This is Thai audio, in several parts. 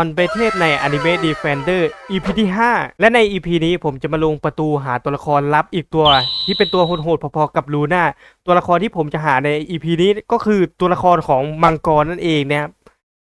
on b a t t e ใน Anime Defender EP ที่ 5 และใน EP นี้ผมจะมาลงประตูหาตัวละครลับอีกตัว ที่เป็นตัวโหดๆพอๆกับลูน่าตัวละครที่ผมจะหาใน EP นี้ก็คือตัวละครของมังกรนั่นเองนะครับ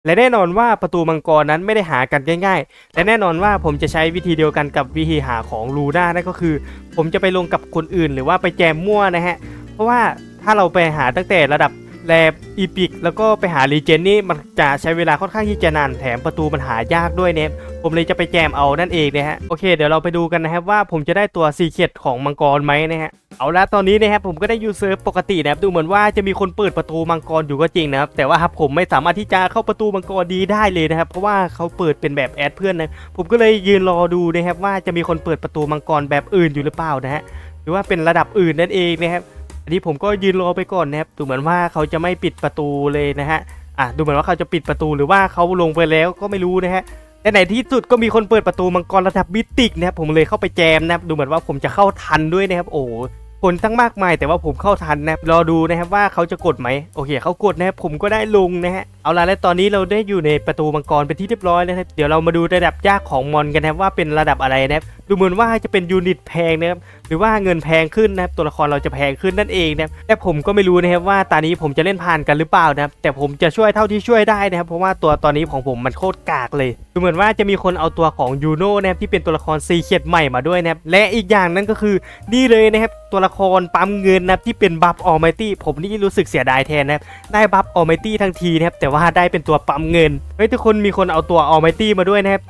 และแน่นอนว่าประตูมังกรนั้นไม่ได้หากันง่ายๆ และแน่นอนว่าผมจะใช้วิธีเดียวกันกับวิธีหาของลูน่านั่นก็คือ ผมจะไปลงกับคนอื่น หรือว่าไปแจมมั่วนะฮะเพราะว่าถ้าเราไปหาตั้งแต่ระดับ แลบอีพิกแล้วก็ไปหารีเจนนี่มันจะใช้เวลาค่อนข้างที่จะนานแถมประตูมันหายากด้วยเนี่ยผมเลยจะไปแจมเอานั่นเองนะฮะโอเค เดี๋ยวเราไปดูกันนะครับว่าผมจะได้ตัวซีเคดของมังกรไหมนะฮะเอาละตอนนี้นะครับผมก็ได้ยูเซิร์ฟปกตินะครับดูเหมือนว่าจะมีคนเปิดประตูมังกรอยู่ก็จริงนะครับแต่ว่าครับผมไม่สามารถที่จะเข้าประตูมังกรดีได้เลยนะครับเพราะว่าเขาเปิดเป็นแบบแอดเพื่อนนะผมก็เลยยืนรอดูนะครับว่าจะมีคนเปิดประตูมังกรแบบอื่นอยู่หรือเปล่านะฮะหรือว่าเป็นระดับอื่นนั่นเองนะครับ นนี้ผมก็ยืนรอไปก่อนนะครับดูเหมือนว่าเขาจะไม่ปิดประตูเลยนะฮะอะดูเหมือนว่าเขาจะปิดประตูหรือว่าเขาลงไปแล้วก็ไม่รู้นะฮะแต่ไหนที่สุดก็มีคนเปิดประตูมังกรระดับมิติกนะครับผมเลยเข้าไปแจมนะครับดูเหมือนว่าผมจะเข้าทันด้วยนะครับโอ้โหคนตั้งมากมายแต่ว่าผมเข้าทันนะครับรอดูนะครับว่าเขาจะกดไหมโอเคเขากดนะครับผมก็ได้ลงนะฮะเอาล่ะและตอนนี้เราได้อยู่ในประตูมังกรเป็นที่เรียบร้อยแล้วนะครับเดี๋ยวเรามาดูระดับยากของมอนกันนะครับว่าเป็นระดับอะไรนะครับ ดูเหมือนว่าจะเป็นยูนิตแพงนะครับหรือว่าเงินแพงขึ้นนะครับตัวละครเราจะแพงขึ้นนั่นเองนะครับแต่ผมก็ไม่รู้นะครับว่าตอนนี้ผมจะเล่นผ่านกันหรือเปล่านะครับแต่ผมจะช่วยเท่าที่ช่วยได้นะครับเพราะว่าตัวตอนนี้ของผมมันโคตรกากเลยดูเหมือนว่าจะมีคนเอาตัวของยูโน่นะครับที่เป็นตัวละครซีเคียดใหม่มาด้วยนะครับและอีกอย่างนั้นก็คือนี่เลยนะครับตัวละครปั๊มเงินนะครับที่เป็นบัฟออ m มตี้ผมนี่รู้สึกเสียดายแทนนะครับได้บัฟออ m มตี้ทั้งทีนะครับแต่ว่าได้เป็นตัวปั๊มเงินเฮ้ยทุกคนมีคนเอาตัวออ m มตี้มาด้วยนะครับ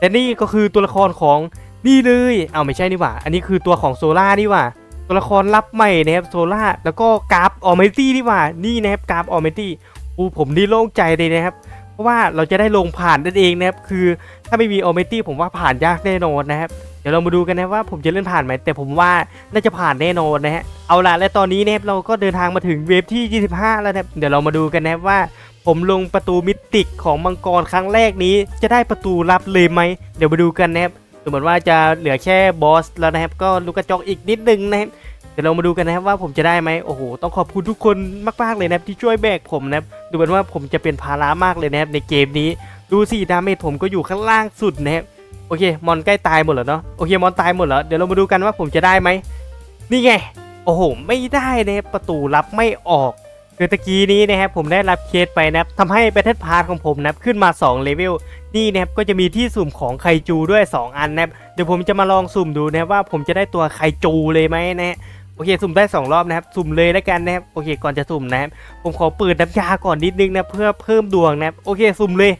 และนี่ก็คือตัวละครของ นี่เลย เอาไม่ใช่นี่หว่า อันนี้คือตัวของโซล่านี่หว่า ตัวละครลับใหม่นะครับโซล่า แล้วก็กราฟออเมตี้นี่หว่า นี่นะครับกราฟออเมตี้อูผมนี่โล่งใจเลยนะครับ เพราะว่าเราจะได้ลงผ่านนั่นเองนะครับ คือถ้าไม่มีออเมตี้ผมว่าผ่านยากแน่นอนนะครับ เดี๋ยวเรามาดูกันนะว่าผมจะเล่นผ่านไหม แต่ผมว่าน่าจะผ่านแน่นอนนะฮะ เอาล่ะและตอนนี้นะครับเราก็เดินทางมาถึงเวฟที่ 25 แล้วนะครับ เดี๋ยวเรามาดูกันนะครับว่าผมลงประตูมิติกของมังกรครั้งแรกนี้ จะได้ประตูลับเลยไหม เดี๋ยวมาดูกันนะครับ ดูเหมือนว่าจะเหลือแค่บอสแล้วนะครับ ก็ลูกกระจอกอีกนิดนึงนะครับเดี๋ยวเรามาดูกันนะครับว่าผมจะได้ไหมโอ้โหต้องขอบคุณทุกคนมากๆเลยนะครับที่ช่วยแบกผมนะครับดูเหมือนว่าผมจะเป็นภาระมากเลยนะครับในเกมนี้ดูสิดาเมจผมก็อยู่ข้างล่างสุดนะครับโอเคมอนใกล้ตายหมดแล้วเนาะโอเคมอนตายหมดแล้วเดี๋ยวเรามาดูกันว่าผมจะได้ไหมนี่ไงโอ้โหไม่ได้นะครับประตูรับไม่ออก คือตะกี้นี้นะครับผมได้รับเคสไปนะครับทำให้แบทเทิลพาร์ของผมนะครับขึ้นมา 2 เลเวลนี่นะครับก็จะมีที่สุ่มของไคจูด้วย 2 อันนะครับเดี๋ยวผมจะมาลองสุ่มดูนะครับว่าผมจะได้ตัวไคจูเลยไหมนะฮะโอเคสุ่มได้ 2 รอบนะครับสุ่มเลยแล้วกันนะครับโอเคก่อนจะสุ่มนะครับผมขอเปิดน้ำยาก่อนนิดนึงนะเพื่อเพิ่มดวงนะครับโอเคสุ่มเลย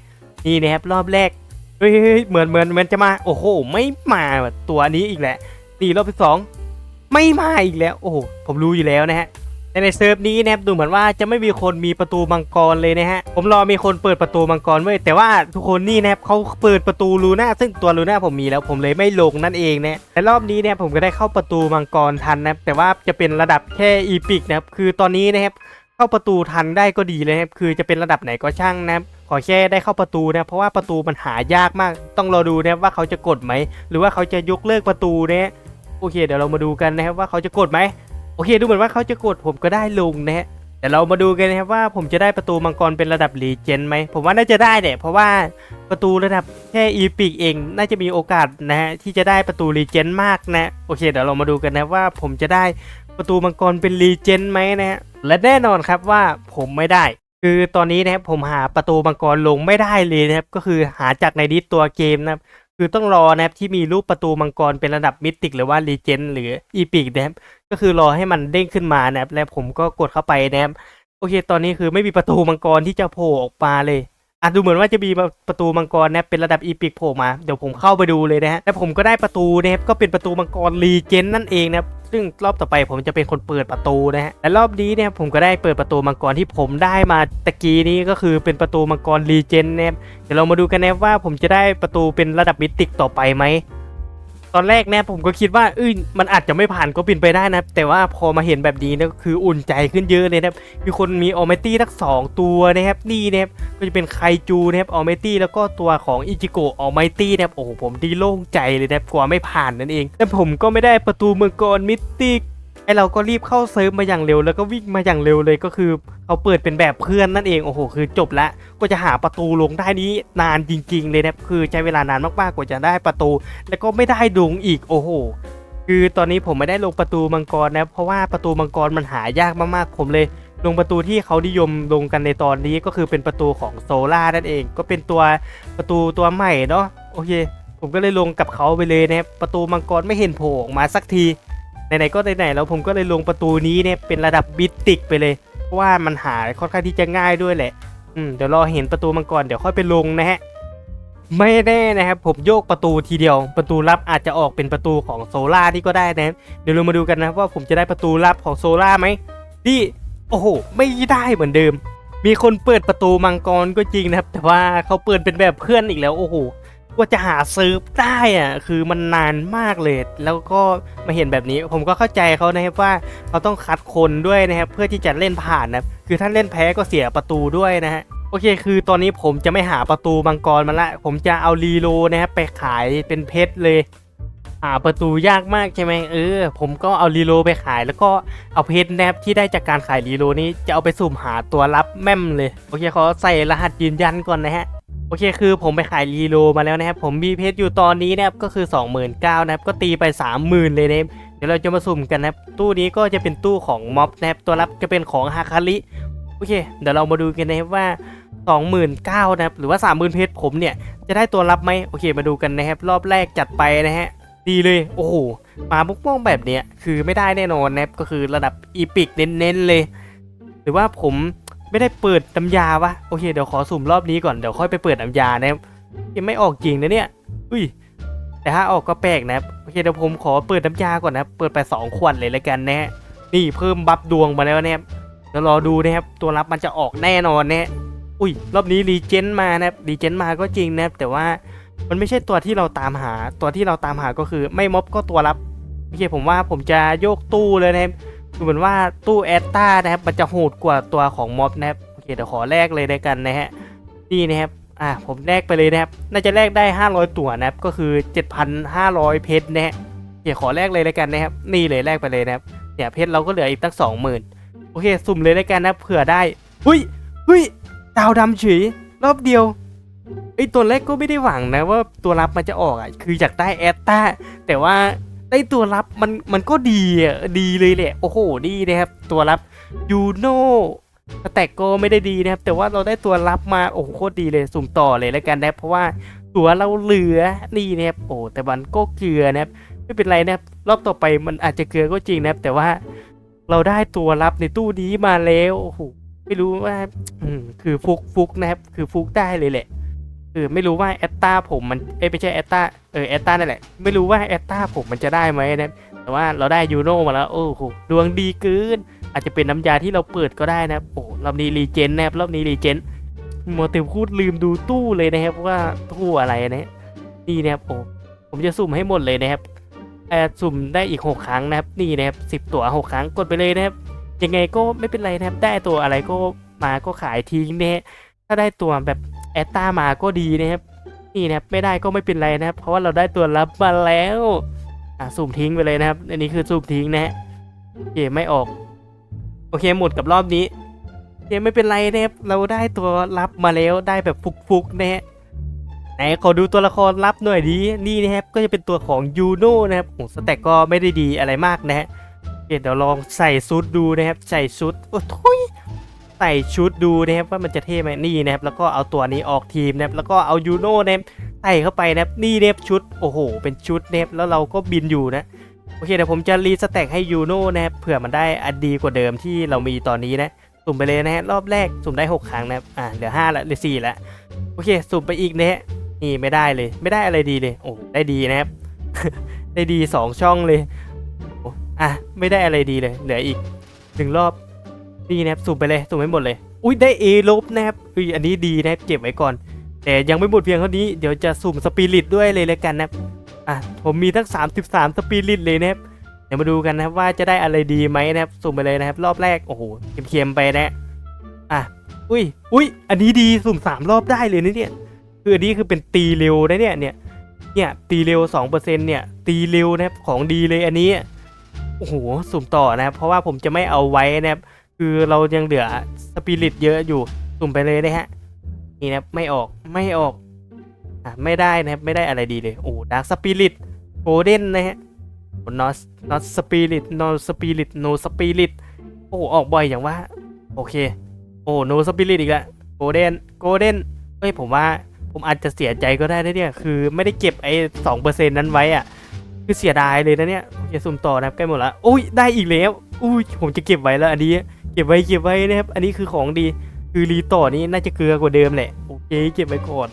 นี่นะครับรอบแรกเฮ้ยเหมือนเหมือนเหมือนจะมาโอ้โห ไม่มาตัวนี้อีกแหละนี่รอบที่สองไม่มาอีกแล้ว โอ้โหผมรู้อยู่แล้วนะฮะ แต่ในเซิร์ฟนี้นะครับดูเหมือนว่าจะไม่มีคนมีประตูมังกรเลยนะฮะผมรอมีคนเปิดประตูมังกรไว้แต่ว่าทุกคนนี่นะครับเขาเปิดประตูลูน่าซึ่งตัวลูน่าผมมีแล้วผมเลยไม่ลงนั่นเองนะแต่รอบนี้เนี่ยผมก็ได้เข้าประตูมังกรทันนะครับแต่ว่าจะเป็นระดับแค่อีพิกนะครับคือตอนนี้นะครับเข้าประตูทันได้ก็ดีเลยนะครับคือจะเป็นระดับไหนก็ช่างนะครับขอแค่ได้เข้าประตูนะเพราะว่าประตูมันหายากมาก ต้องรอดูนะว่าเขาจะกดไหมหรือว่าเขาจะยกเลิกประตูเนี่ยโอเค เดี๋ยวเรามาดูกันนะครับว่าเขาจะกดไหม โอเค ดูเหมือนว่าเขาจะกดผมก็ได้ลงนะฮะแต่เรามาดูกันนะครับว่าผมจะได้ประตูมังกรเป็นระดับรีเจนไหมผมว่าน่าจะได้แหละเพราะว่าประตูระดับแค่อีพิกเอง น่าจะมีโอกาสนะฮะที่จะได้ประตูรีเจนมากนะโอเค เดี๋ยวเรามาดูกันนะว่าผมจะได้ประตูมังกรเป็นรีเจนไหมนะฮะและแน่นอนครับว่าผมไม่ได้ คือตอนนี้นะครับผมหาประตูมังกรลงไม่ได้เลยนะครับก็คือหาจากในดิสตัวเกมนะครับ คือต้องรอนะครับที่มีรูปประตูมังกรเป็นระดับมิติกหรือว่ารีเจนหรืออีพิกนะครับก็คือรอให้มันเด้งขึ้นมานะครับแล้วผมก็กดเข้าไปนะครับโอเค ตอนนี้คือไม่มีประตูมังกรที่จะโผล่ออกมาเลย อะดูเหมือนว่าจะมีประตูมังกรนะเป็นระดับอีพิกโผล่มาเดี๋ยวผมเข้าไปดูเลยนะฮะแล้วผมก็ได้ประตูนะครับก็เป็นประตูมังกรรีเจนนั่นเองนะครับซึ่งรอบต่อไปผมจะเป็นคนเปิดประตูนะฮะและรอบนี้เนี่ยผมก็ได้เปิดประตูมังกรที่ผมได้มาตะกี้นี้ก็คือเป็นประตูมังกรรีเจนนะครับเดี๋ยวเรามาดูกันนะว่าผมจะได้ประตูเป็นระดับมิติกต่อไปไหม ตอนแรกเนี่ยผมก็คิดว่าเอ้ยมันอาจจะไม่ผ่านก็เป็นไปได้นะ แต่ว่าพอมาเห็นแบบนี้นะคืออุ่นใจขึ้นเยอะเลยนะครับ มีคนมีออเมตี้ทั้งสองตัวนะครับนี่นะครับก็จะเป็นไคจูนะครับออเมตี้แล้วก็ตัวของอิจิโกะออเมตี้นะครับโอ้โหผมดีโล่งใจเลยนะครับกลัวไม่ผ่านนั่นเองแต่ผมก็ไม่ได้ประตูเมืองกรมิติก ไอเราก็รีบเข้าเซิร์ฟมาอย่างเร็ว แล้วก็วิ่งมาอย่างเร็วเลยก็คือเขาเปิดเป็นแบบเพื่อนนั่นเองโอ้โหคือจบละก็จะหาประตูลงได้นี้นานจริง ๆ เลยนะคือใช้เวลานานมากๆกว่าจะได้ประตู แล้วก็ไม่ได้ดงอีกโอ้โหคือตอนนี้ผมไม่ได้ลงประตูมังกรนะเพราะว่าประตูมังกรมันหายากมากๆ ผมเลยลงประตูที่เขานิยมลงกันในตอนนี้ก็คือเป็นประตูของโซล่านั่นเอง ก็เป็นตัวประตูตัวใหม่เนาะโอเค ผมก็เลยลงกับเขาไปเลยนะครับประตูมังกรไม่เห็นโผล่ออกมาสักที ไหนๆก็ไหนๆแล้วผมก็เลยลงประตูนี้เนี่ยเป็นระดับบิติกไปเลย เพราะว่ามันหาค่อนข้างที่จะง่ายด้วยแหละ อืมเดี๋ยวรอเห็นประตูมังกรเดี๋ยวค่อยไปลงนะฮะไม่แน่นะครับผมโยกประตูทีเดียว ประตูลับอาจจะออกเป็นประตูของโซล่านี่ก็ได้นะเดี๋ยวเรามาดูกันนะว่าผมจะได้ประตูลับของโซล่าไหมที่โอ้โห ไม่ได้เหมือนเดิม มีคนเปิดประตูมังกรก็จริงนะครับ แต่ว่าเขาเปิดเป็นแบบเพื่อนอีกแล้วโอ้โห กว่าจะหาซื้อได้อะคือมันนานมากเลย แล้วก็มาเห็นแบบนี้ ผมก็เข้าใจเขานะครับว่าเขาต้องคัดคนด้วยนะครับเพื่อที่จะเล่นผ่านนะครับคือถ้าเล่นแพ้ก็เสียประตูด้วยนะฮะโอเค คือตอนนี้ผมจะไม่หาประตูมังกรมาละ ผมจะเอารีโลนะครับไปขายเป็นเพชรเลยหาประตูยากมากใช่ไหมเออ ผมก็เอารีโลไปขาย แล้วก็เอาเพชรนบที่ได้จากการขายรีโลนี้จะเอาไปสุ่มหาตัวรับแม่มเลย โอเคขอใส่รหัสยืนยันก่อนนะฮะ อเคคือผมไปขายรีโลมาแล้วนะครับ ผมมีเพชรอยู่ตอนนี้นะครับก็คือ 29,000นะครับก็ตีไป 30,000 เลยนะครับเดี๋ยวเราจะมาสุ่มกันนะครับ ตู้นี้ก็จะเป็นตู้ของม็อบนะครับตัวรับจะเป็นของฮาคาริโอเค เดี๋ยวเรามาดูกันนะครับว่า 29,000นะครับหรือว่า 30,000 เพชรผมเนี่ยจะได้ตัวรับไหมโอเค มาดูกันนะครับ รอบแรกจัดไปนะฮะดีเลยโอ้โหมาบุกป้องแบบเนี้ยคือไม่ได้แน่นอนนะครับก็คือระดับอีพิกเน้นๆเลย หรือว่าผม ไม่ได้เปิดน้ำยาวะโอเคเดี๋ยวขอสุ่มรอบนี้ก่อนเดี๋ยวค่อยไปเปิดน้ำยานะยังไม่ออกจริงนะเนี่ยอุ้ยแต่ถ้าออกก็แปลกนะโอเคเดี๋ยวผมขอเปิดน้ำยาก่อนนะเปิดไปสองขวดเลยแล้วกันนะนี่เพิ่มบัฟดวงมาแล้วนะครับเดี๋ยวรอดูนะครับตัวรับมันจะออกแน่นอนนะอุ้ยรอบนี้รีเจนมานะครับรีเจนมาก็จริงนะแต่ว่ามันไม่ใช่ตัวที่เราตามหาตัวที่เราตามหาก็คือไม่ม็อบก็ตัวรับโอเคผมว่าผมจะโยกตู้เลยนะครับ ดูเหมือนว่าตู้แอตตานะครับมันจะโหดกว่าตัวของม็อบนะครับโอเคเดี๋ยวขอแลกเลยแล้กันนะฮะนี่นะครับอ่าผมแลกไปเลยนะครับน่าจะแลกได้ 500 ตั๋วนะครับก็คือ 7,500 เพชรนะฮะเดี๋ยวขอแลกเลยแล้กันนะครับนี่เลยแลกไปเลยนะครับเนี่ยเพชรเราก็เหลืออีกตั้ง20,000โอเคสุ่มเลยแล้กันนะเผื่อได้หุ้ยหุ้ยดาวดำเฉยรอบเดียวไอตัวแรกก็ไม่ได้หวังนะว่าตัวรับมันจะออกอะคืออยากได้แอตตาแต่ว่า ได้ตัวรับมันมันก็ดีอะดีเลยแหละโอ้โหดีนะครับ ตัวรับยูโน่แต่ก็ไม่ได้ดีนะครับ แต่ว่าเราได้ตัวรับมาโอ้โหโคตรดีเลยสุ่มต่อเลยแล้วกันนะครับเพราะว่าตัวเราเหลือนี่นะครับโอ้แต่มันก็เกลือนะครับ ไม่เป็นไรนะครับ รอบต่อไปมันอาจจะเกลือก็จริงนะครับ แต่ว่าเราได้ตัวรับในตู้นี้มาแล้วโอ้โหไม่รู้ว่าคือฟุกฟุกนะครับ คือฟุกได้เลยแหละ คือไม่รู้ว่าแอตตาผมมันเอ้ยไม่ใช่แอตตาเออแอตตานั่นแหละ ไม่รู้ว่าแอตตาผมมันจะได้ไหมนะครับแต่ว่าเราได้ยูโนมาแล้วโอ้โหดวงดีเกินอาจจะเป็นน้ำยาที่เราเปิดก็ได้นะครับโอ้รอบนี้รีเจนนะครับรอบนี้รีเจนโมเตลพูดลืมดูตู้เลยนะครับว่าตู้อะไรนะนี่นะครับโอ้ผมจะสุ่มให้หมดเลยนะครับแอดสุ่มได้อีกหกครั้งนะครับนี่นะครับสิบตัวหกครั้งกดไปเลยนะครับยังไงก็ไม่เป็นไรนะครับได้ตัวอะไรก็มาก็ขายทิ้งนะฮะถ้าได้ตัวแบบ แอตตามาก็ดีนะครับนี่นะครับไม่ได้ก็ไม่เป็นไรนะครับ เพราะว่าเราได้ตัวรับมาแล้วอะสุ่มทิ้งไปเลยนะครับ อันนี้คือสุ่มทิ้งนะฮะโอเคไม่ออก โอเคหมดกับรอบนี้โอเคไม่เป็นไรนะครับเราได้ตัวรับมาแล้วได้แบบฟุกๆนะฮะไหนขอดูตัวละครลับหน่อยดีนี่นะครับก็จะเป็นตัวของยูโน่นะครับโอ้สแต็กก็ไม่ได้ดีอะไรมากนะฮะโอเคเดี๋ยวลองใส่ชุดดูนะครับ ใส่ชุดโอ้ทุย ส่ชุดดูนะครับว่ามันจะเท่ไหมนี่นะครับแล้วก็เอาตัวนี้ออกทีมนะครับแล้วก็เอายูโน่นะครับใส่เข้าไปนะครับนี่นะครับชุดโอ้โห เป็นชุดนะครับแล้วเราก็บินอยู่นะโอเคเดี๋ยวผมจะรีสแต็กให้ยูโน่นะครับเผื่อมันได้อันดีกว่าเดิมที่เรามีตอนนี้นะสุ่มไปเลยนะฮะรอบแรกสุ่มได้ 6 ครั้งนะครับอ่าเหลือ5ละเหลือ4ละโอเค สุ่มไปอีกนะฮะนี่ไม่ได้เลย ไม่ได้อะไรดีเลยโอ้ได้ดีนะครับ ได้ดี 2 ช่องเลยอ้อะไม่ได้อะไรดีเลย เหลืออีกหนึ่งรอบ นี่นะครับสุ่มไปเลยสุ่มให้หมดเลย อุ้ยได้ A ลบนะครับอุ้ยอันนี้ดีนะครับเก็บไว้ก่อน แต่ยังไม่หมดเพียงเท่านี้เดี๋ยวจะสุ่มสปิริตด้วยเลยแล้วกันนะครับอะผมมีทั้ง 33 สปิริตเลยนะครับเดี๋ยวมาดูกันนะครับว่าจะได้อะไรดีไหมนะครับสุ่มไปเลยนะครับ รอบแรกโอ้โหเค็มๆไปนะอะอุ้ยอุ้ยอันนี้ดีสุ่มสามรอบได้เลยนะเนี่ยคืออันนี้คือเป็นตีเร็วนะเนี่ยเนี่ยเนี่ยตีเร็ว2%เนี่ยตีเร็วนะครับของดีเลยอันนี้โอ้โหสุ่มต่อนะครับเพราะว่าผมจะไม่เอาไว้นะครับ คือเรายังเหลือสปิริตเยอะอยู่สุ่มไปเลยนะฮะ นี่นะไม่ออกไม่ออกอะไม่ได้นะครับไม่ได้อะไรดีเลย โอ้ดาร์คสปิริตโกลเด้นนะฮะ not not spirit no spirit no spirit โอ้ออกบ่อยอย่างว่าโอเค โอ้ no spirit อีกล้วโกลเด้นโกลเด้นเฮ้ยผมว่าผมอาจจะเสียใจก็ได้นะเนี่ย คือไม่ได้เก็บไอ้สองเปอร์เซ็นต์นั้นไว้อะ คือเสียดายเลยนะเนี่ยโอเคสุ่มต่อนะครับใกล้หมดล้วอุ้ยได้อีกแล้วอุ้ยผมจะเก็บไว้แล้วอันนี้ เก็บไว้เก็บไว้นะครับ อันนี้คือของดี คือรีต่อนี้น่าจะเกลือกว่าเดิมแหละ โอเค เก็บไว้ก่อน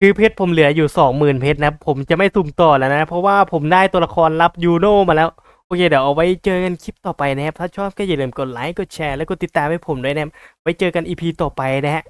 คือเพชรผมเหลืออยู่สองหมื่นเพชรนะผมจะไม่สุ่มต่อแล้วนะ เพราะว่าผมได้ตัวละครรับยูโนมาแล้วโอเคเดี๋ยวเอาไว้เจอกันคลิปต่อไปนะครับ ถ้าชอบก็อย่าลืมกดไลค์กดแชร์และกดติดตามให้ผมด้วยนะครับไว้เจอกันอีพีต่อไปนะฮะ